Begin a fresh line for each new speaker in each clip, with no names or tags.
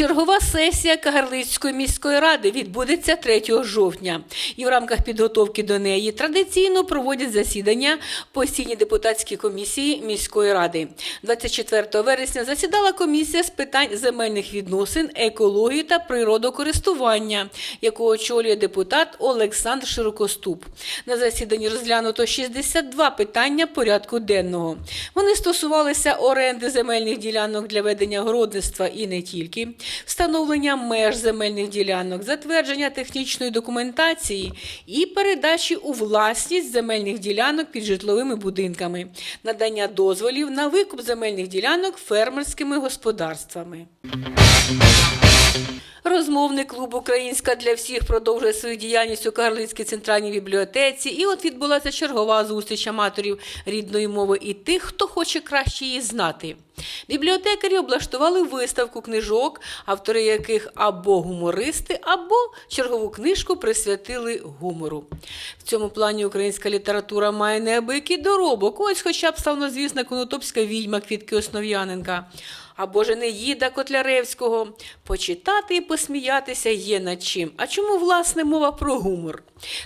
Чергова сесія Кагарлицької міської ради відбудеться 3 жовтня. І в рамках підготовки до неї традиційно проводять засідання постійні депутатські комісії міської ради. 24 вересня засідала комісія з питань земельних відносин, екології та природокористування, яку очолює депутат Олександр Широкоступ. На засіданні розглянуто 62 питання порядку денного. Вони стосувалися оренди земельних ділянок для ведення городництва і не тільки, встановлення меж земельних ділянок, затвердження технічної документації і передачі у власність земельних ділянок під житловими будинками, надання дозволів на викуп земельних ділянок фермерськими господарствами. Розмовний клуб Українська для всіх продовжує свою діяльність у Карлицькій центральній бібліотеці. І от відбулася чергова зустріч аматорів рідної мови і тих, хто хоче краще її знати. Бібліотекарі облаштували виставку книжок, автори яких або гумористи, або чергову книжку присвятили гумору. В цьому плані українська література має неабиякий доробок. Ось хоча б славнозвісна конотопська відьма Квітки Основ'яненка або Женеїда Котляревського. Почитати і посміятися є над чим. А чому, власне, мова про гумор?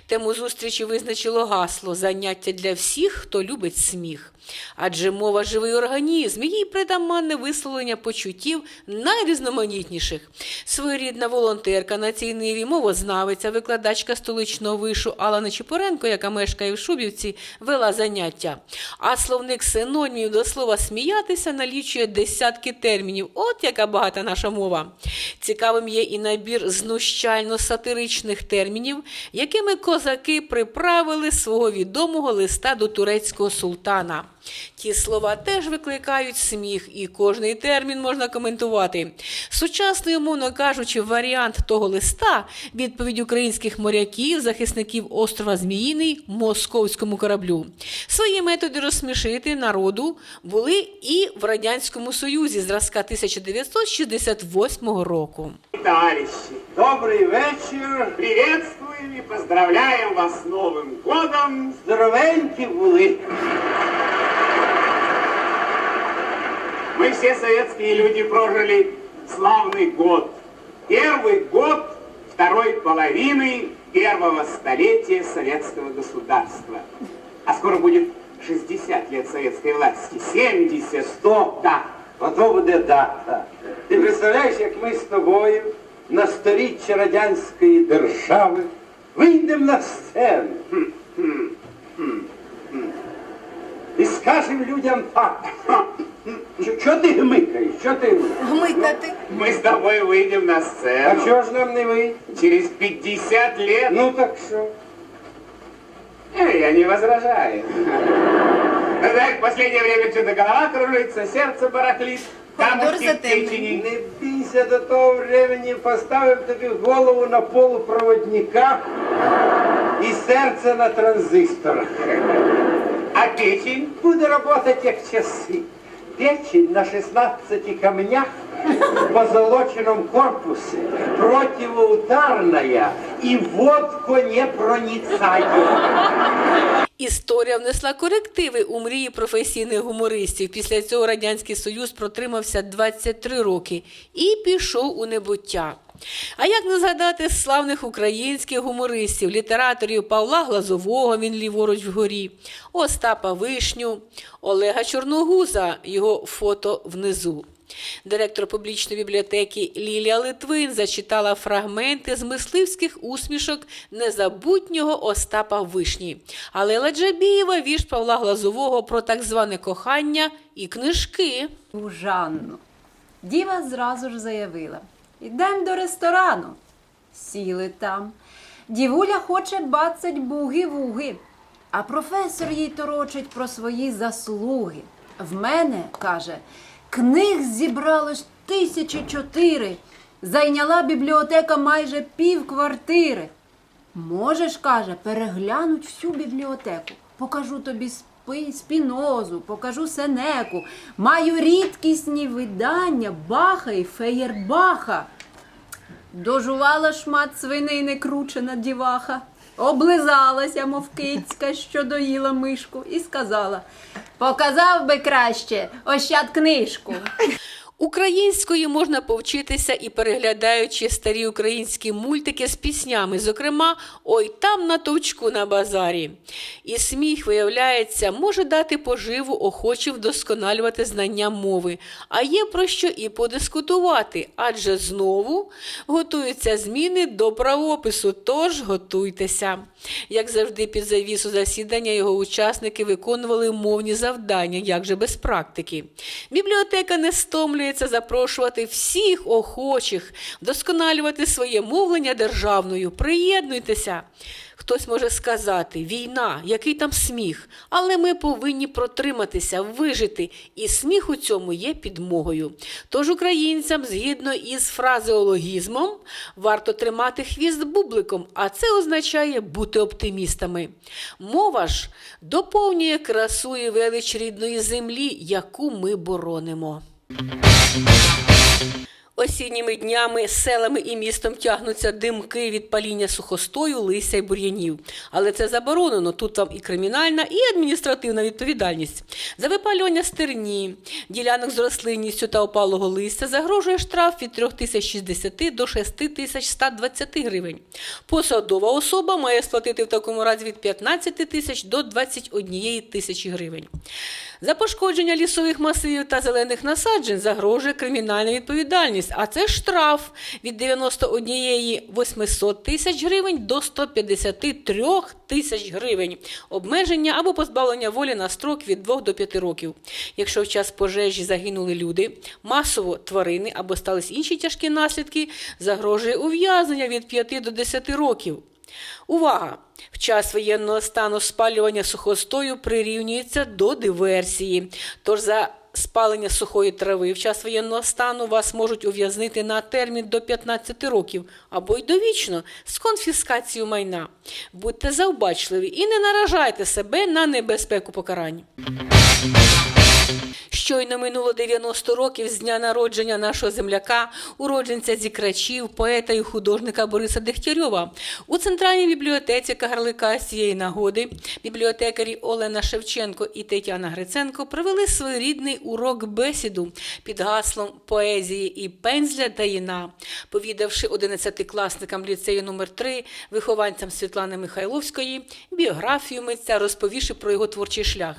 Тему зустрічі визначило гасло заняття для всіх, хто любить сміх. Адже мова живий організм, їй притаманне висловлення почуттів найрізноманітніших. Своєрідна волонтерка на цій ниві, мовознавиця, викладачка столичного вишу Алла Нечипоренко, яка мешкає в Шубівці, вела заняття. А словник синонімів до слова сміятися налічує десятки термінів. От яка багата наша мова. Цікавим є і набір знущально-сатиричних термінів, якими козаки приправили свого відомого листа до турецького султана. Ті слова теж викликають сміх, і кожний термін можна коментувати. Сучасний, умовно кажучи, варіант того листа відповідь українських моряків, захисників острова Зміїний московському кораблю. Свої методи розсмішити народу були і в Радянському Союзі зразка 1968 року.
Товарищи,
Добрий вечір.
приветствуем и поздравляем вас с Новым годом.
Здоровенькі були.
Мы все советские люди прожили славный год. Первый год второй половины первого столетия советского государства. А скоро будет 60 лет советской власти. 70.
Стоп.
Да.
Ото буде дата. Ти представляєш, як ми з тобою на сторіччя Радянської держави вийдемо на сцену. І скажемо людям так. Що, що ти гмикаєш? Що ти гмикаєш?
Гмикати.
Мы с тобой выйдем на
А
сцену
чого ж нам не вийти?
через 50 лет.
Ну так що?
Э, Я не возражаю. Ну так, в последнее время что-то голова кружится, сердце барахлит,
Помидор
в
Не бійся до того времени, поставив тобі голову на полупроводника і серце на транзисторах.
А печень?
Буде працювати як часи. Печень на 16 камнях в позолоченном корпусе, противоударная и водку не проницает.
Історія внесла корективи у мрії професійних гумористів. Після цього Радянський Союз протримався 23 роки і пішов у небуття. А як не згадати славних українських гумористів, літераторів Павла Глазового, він ліворуч вгорі, Остапа Вишню, Олега Чорногуза, його фото внизу. Директор публічної бібліотеки Лілія Литвин зачитала фрагменти з мисливських усмішок незабутнього Остапа Вишні. А Лела Джабієва вірш Павла Глазового про так зване кохання і книжки.
У Жанну. Діва зразу ж заявила: Ідем до ресторану. Сіли там. Дівуля хоче бацать буги-вуги, а професор їй торочить про свої заслуги. В мене, каже, книг зібралось тисячі чотири. Зайняла бібліотека майже пів квартири. Можеш, каже, переглянуть всю бібліотеку. Покажу тобі спінозу, покажу сенеку. Маю рідкісні видання Баха і Феєрбаха. Дожувала шмат свиней некручена діваха, облизалася, мов кицька, що доїла мишку, і сказала: Показав би краще, ощад книжку.
Української можна повчитися і переглядаючи старі українські мультики з піснями, зокрема, ой там на товчку на базарі. І сміх, виявляється, може дати поживу охочим вдосконалювати знання мови, а є про що і подискутувати, адже знову готуються зміни до правопису, тож готуйтеся. Як завжди, під завісу засідання його учасники виконували мовні завдання, як же без практики. Бібліотека не стомлюється запрошувати всіх охочих вдосконалювати своє мовлення державною. Приєднуйтеся. Хтось може сказати: війна, який там сміх, але ми повинні протриматися, вижити, і сміх у цьому є підмогою. Тож українцям, згідно із фразеологізмом, варто тримати хвіст бубликом, а це означає бути оптимістами. Мова ж доповнює красу і велич рідної землі, яку ми боронимо. Música Осінніми днями селами і містом тягнуться димки від паління сухостою, листя й бур'янів. Але це заборонено. Тут вам і кримінальна, і адміністративна відповідальність. За випалювання стерні, ділянок з рослинністю та опалого листя загрожує штраф від 3060 до 6120 гривень. Посадова особа має сплатити в такому разі від 15 тисяч до 21 тисячі гривень. За пошкодження лісових масивів та зелених насаджень загрожує кримінальна відповідальність, а це штраф від 91 800 тисяч гривень до 153 тисяч гривень, обмеження або позбавлення волі на строк від 2 до 5 років. Якщо в час пожежі загинули люди, масово тварини або стались інші тяжкі наслідки, загрожує ув'язнення від 5 до 10 років. Увага! В час воєнного стану спалювання сухостою прирівнюється до диверсії. Тож за спалення сухої трави в час воєнного стану вас можуть ув'язнити на термін до 15 років або й довічно з конфіскацією майна. Будьте завбачливі і не наражайте себе на небезпеку покарань. Щойно минуло 90 років з дня народження нашого земляка, уродженця зікрачів, поета і художника Бориса Дегтярьова. У центральній бібліотеці Кагарлика з цієї нагоди бібліотекарі Олена Шевченко і Тетяна Гриценко провели своєрідний урок бесіду під гаслом поезії і пензля Даїна, повідавши 11-класникам ліцею номер 3 вихованцям Світлани Михайловської, біографію митця, розповівши про його творчий шлях.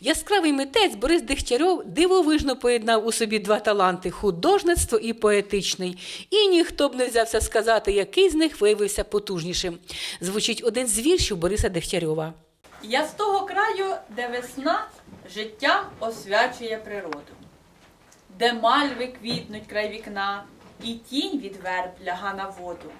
Яскравий митець Борис Дегтярьов дивовижно поєднав у собі два таланти художництво і поетичний. І ніхто б не взявся сказати, який з них виявився потужнішим. Звучить один з віршів Бориса Дегтярьова.
Я з того краю, де весна життям освячує природу, де мальви квітнуть край вікна, і тінь від верб ляга на воду.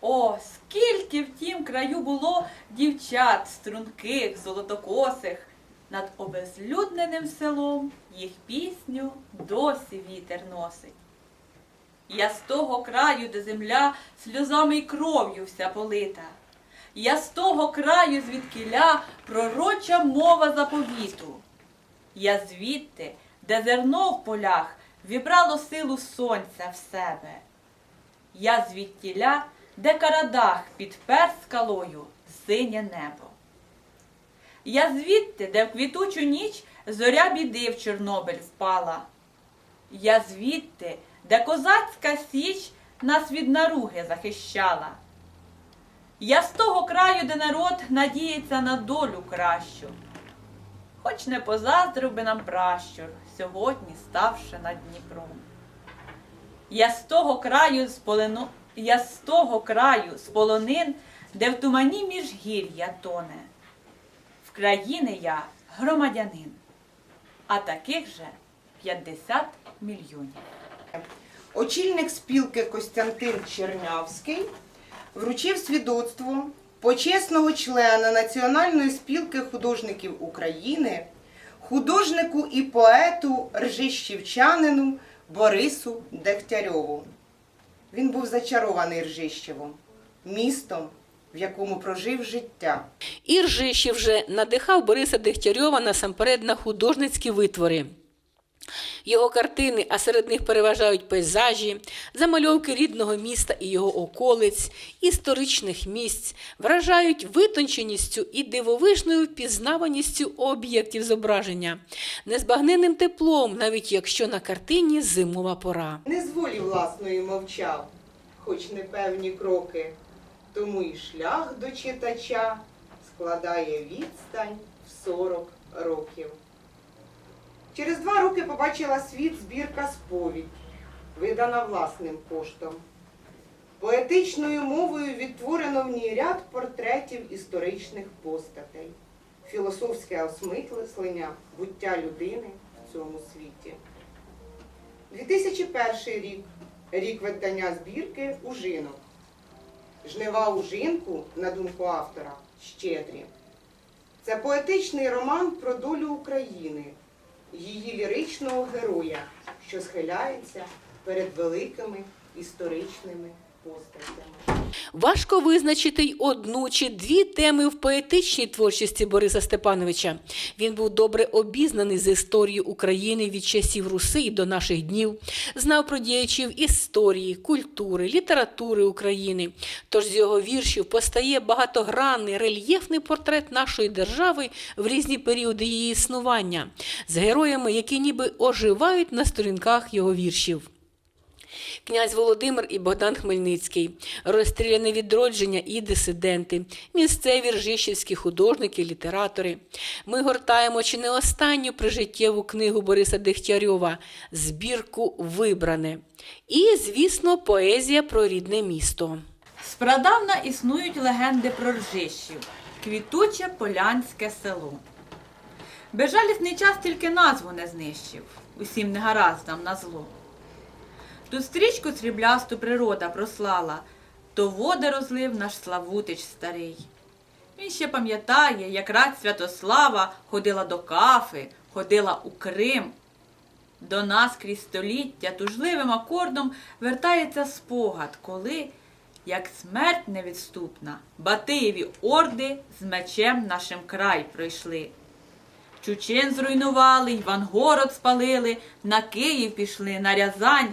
О, скільки в тім краю було дівчат струнких, золотокосих, над обезлюдненим селом їх пісню досі вітер носить. Я з того краю, де земля сльозами й кров'ю вся полита. Я з того краю, звідкиля пророча мова заповіту. Я звідти, де зерно в полях вібрало силу сонця в себе. Я звідтіля, де карадах підпер скалою синє небо. Я звідти, де в квітучу ніч зоря біди в Чорнобиль впала. Я звідти, де козацька січ нас від наруги захищала. Я з того краю, де народ надіється на долю кращу. Хоч не позаздрив би нам пращур, сьогодні ставши над Дніпром. Я з того краю з полину, я з того краю з полонин, де в тумані міжгір'я тоне. Країни я громадянин, а таких же 50 мільйонів.
Очільник спілки Костянтин Чернявський вручив свідоцтво почесного члена Національної спілки художників України, художнику і поету ржищівчанину Борису Дегтярьову. Він був зачарований Ржищевом, містом, в якому прожив життя.
І Ржищів вже надихав Бориса Дегтярьова насамперед на художницькі витвори. Його картини, а серед них переважають пейзажі, замальовки рідного міста і його околиць, історичних місць, вражають витонченістю і дивовижною впізнаваністю об'єктів зображення, незбагненним теплом, навіть якщо на картині зимова пора.
Не з волі власної мовчав, хоч непевні кроки, тому і шлях до читача складає відстань в 40 років. Через два роки побачила світ збірка сповідь, видана власним коштом. Поетичною мовою відтворено в ній ряд портретів історичних постатей, філософське осмислення буття людини в цьому світі. 2001 рік рік видання збірки Ужинок. Жнива у жінку, на думку автора, щедрі. Це поетичний роман про долю України, її ліричного героя, що схиляється перед великими історичними.
Важко визначити й одну чи дві теми в поетичній творчості Бориса Степановича. Він був добре обізнаний з історією України від часів Руси і до наших днів, знав про діячів історії, культури, літератури України. Тож з його віршів постає багатогранний рельєфний портрет нашої держави в різні періоди її існування, з героями, які ніби оживають на сторінках його віршів. Князь Володимир і Богдан Хмельницький, розстріляне відродження і дисиденти, місцеві ржищівські художники, літератори. Ми гортаємо чи не останню прижиттєву книгу Бориса Дегтярьова Збірку Вибране. І, звісно, поезія про рідне місто.
Спрадавна існують легенди про ржищів, квітуче полянське село. Безжалісний час тільки назву не знищив, усім негараздам на зло. Тут стрічку сріблясту природа прослала, то води розлив наш Славутич старий. Він ще пам'ятає, як рать Святослава ходила до кафи, ходила у Крим. До нас крізь століття тужливим акордом вертається спогад, коли, як смерть невідступна, Батиєві орди з мечем нашим край пройшли. Чучин зруйнували, Івангород спалили, на Київ пішли, на Рязань.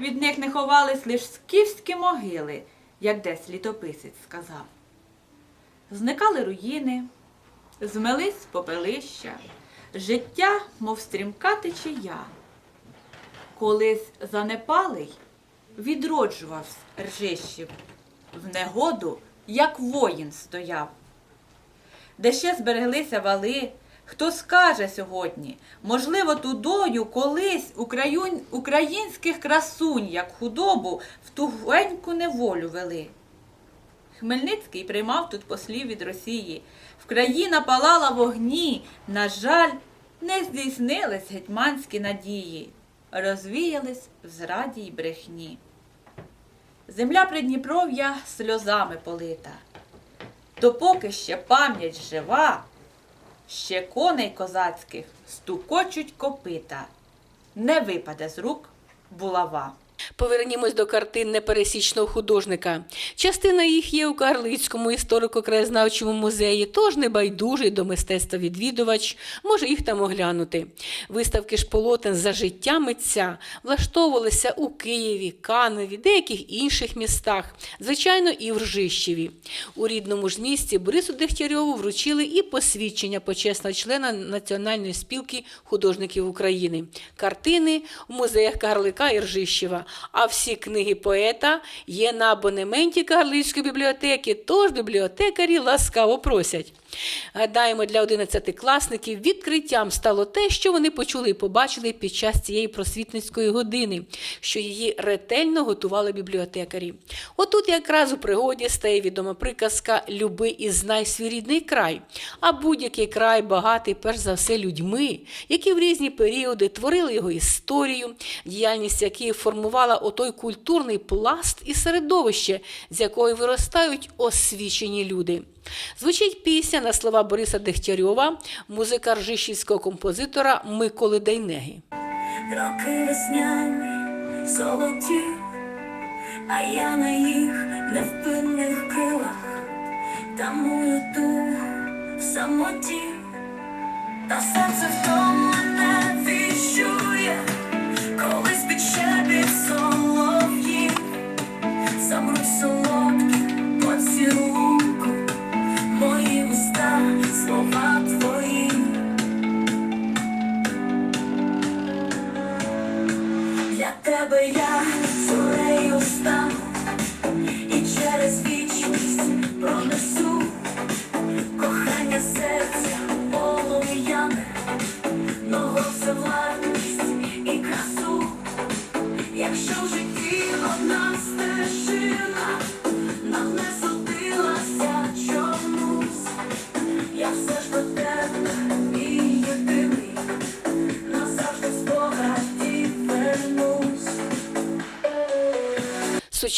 Від них не ховались лиш скіфські могили, як десь літописець сказав. Зникали руїни, змелись попелища, життя, мов стрімка течія. Колись занепалий відроджувався ржищів, в негоду, як воїн стояв. Де ще збереглися вали, хто скаже сьогодні, можливо, тудою колись українських красунь, як худобу, в тугеньку неволю вели. Хмельницький приймав тут послів від Росії. Вкраїна палала вогні. На жаль, не здійснились гетьманські надії, розвіялись в зраді й брехні. Земля Придніпров'я сльозами полита. Допоки ще пам'ять жива, ще коней козацьких стукочуть копита, не випаде з рук булава.
Повернімось до картин непересічного художника. Частина їх є у Карлицькому історико-краєзнавчому музеї, тож небайдужий до мистецтва відвідувач може їх там оглянути. Виставки ж полотен за життя митця влаштовувалися у Києві, Каневі, деяких інших містах, звичайно, і в Ржищеві. У рідному ж місті Борису Дегтярьову вручили і посвідчення почесного члена Національної спілки художників України. Картини у музеях Карлика і Ржищева. А всі книги поета є на абонементі Карлицької бібліотеки, тож бібліотекарі ласкаво просять. Гадаємо, для 11-класників відкриттям стало те, що вони почули і побачили під час цієї просвітницької години, що її ретельно готували бібліотекарі. Отут якраз у пригоді стає відома приказка Люби і знай свій рідний край. А будь-який край багатий, перш за все, людьми, які в різні періоди творили його історію, діяльність якої формувала отой культурний пласт і середовище, з якого й виростають освічені люди. Звучить пісня на слова Бориса Дегтярьова, музика ржищівського композитора Миколи Дейнеги.
Роки весняні, золоті, а я на їх невпинних крилах тамую дух в самоті, та серце в віщує,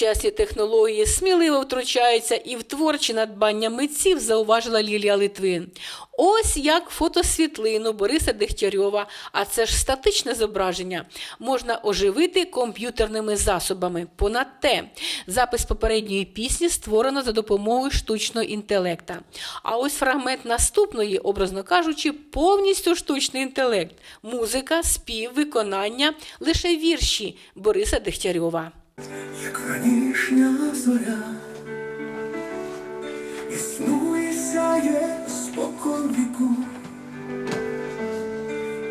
Сучасні технології сміливо втручаються і в творчі надбання митців, зауважила Лілія Литвин. Ось як фотосвітлину Бориса Дегтярьова, а це ж статичне зображення, можна оживити комп'ютерними засобами. Понад те, запис попередньої пісні створено за допомогою штучного інтелекта. А ось фрагмент наступної, образно кажучи, повністю штучний інтелект, музика, спів, виконання, лише вірші Бориса Дегтярьова.
Як ранішня зоря, існує сяє спокон віку,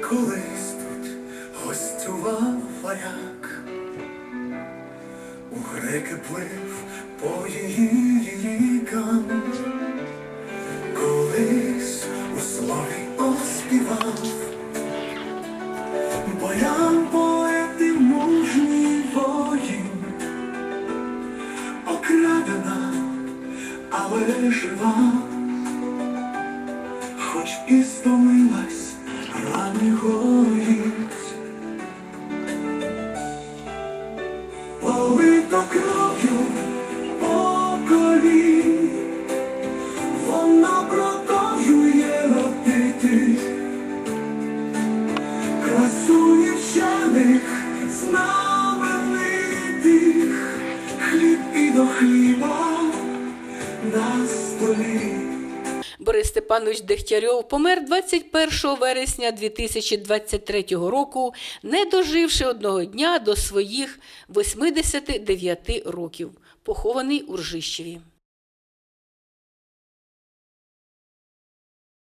колись тут гостював варяг, у греки плив по її рікам, колись у слові оспівав, але
Степанович Дегтярьов помер 21 вересня 2023 року, не доживши одного дня до своїх 89 років, похований у Ржищеві.